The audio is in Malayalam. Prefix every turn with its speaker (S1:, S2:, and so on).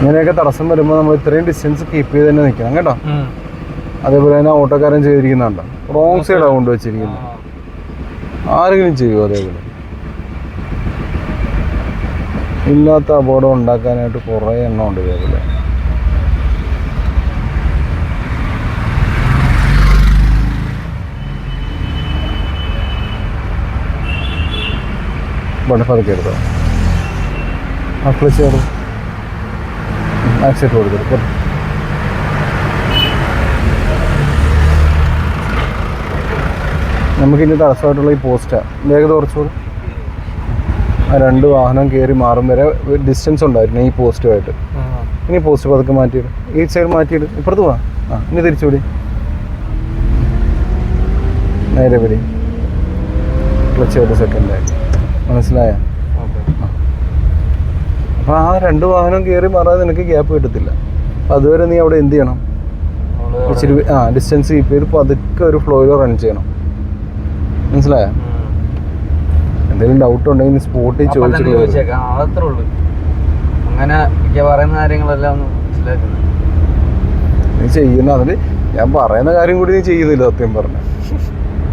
S1: ഇങ്ങനെയൊക്കെ തടസ്സം വരുമ്പോൾ നമ്മൾ ഇത്രയും ഡിസ്റ്റൻസ് കീപ്പ് ചെയ്ത് തന്നെ നിൽക്കണം കേട്ടോ. അതേപോലെ തന്നെ ഓട്ടോക്കാരൻ ചെയ്തിരിക്കുന്നുണ്ടോ. റോങ് സൈഡാണ് കൊണ്ടുവച്ചിരിക്കുന്നത്. ആരെങ്കിലും ചെയ്യുമോ അതേപോലെ? ഇല്ലാത്ത അപകടം ഉണ്ടാക്കാനായിട്ട് കുറേ എണ്ണം ഉണ്ട് ഇതേപോലെ. പതുക്കെ എടുത്തോ? ആ ക്ലച്ച് ആക്സിഡന്റ് കൊടുത്തു. നമുക്കിനി തടസ്സമായിട്ടുള്ള ഈ പോസ്റ്റാണ് വേഗത കുറച്ചുകൂടി. ആ രണ്ട് വാഹനം കയറി മാറും വരെ ഡിസ്റ്റൻസ് ഉണ്ടായിരുന്നു ഈ പോസ്റ്റുമായിട്ട്. ഇനി പോസ്റ്റ് പതുക്കെ മാറ്റിയിടും. ഈ സൈഡ് മാറ്റിയിടും. ഇപ്പുറത്ത് പോവാ. ആ ഇനി തിരിച്ചുവിടി നേരെ പിടി ക്ലച്ച് ചെയ്ത സെക്കൻഡായി മനസ്സിലായ. അപ്പോൾ ആ രണ്ട് വാഹനം കയറി മാറാതെ നിനക്ക് ഗ്യാപ്പ് കിട്ടത്തില്ല. അപ്പോൾ അതുവരെ നീ അവിടെ എന്ത് ചെയ്യണം? ഇച്ചിരി ആ ഡിസ്റ്റൻസ് കീപ്പ് ചെയ്ത് പതുക്കെ ഒരു ഫ്ലോയിൽ റൺ ചെയ്യണം. മനസ്സിലായോ? എന്തെങ്കിലും ഡൗട്ട് ഉണ്ടെങ്കിൽ സ്പോട്ടിൽ ചോദിച്ചിട്ട്
S2: അങ്ങനെ പറയുന്ന കാര്യങ്ങളെല്ലാം
S1: നീ ചെയ്യുന്ന അതിൽ ഞാൻ പറയുന്ന കാര്യം കൂടി നീ ചെയ്യുന്നില്ല സത്യം പറഞ്ഞ.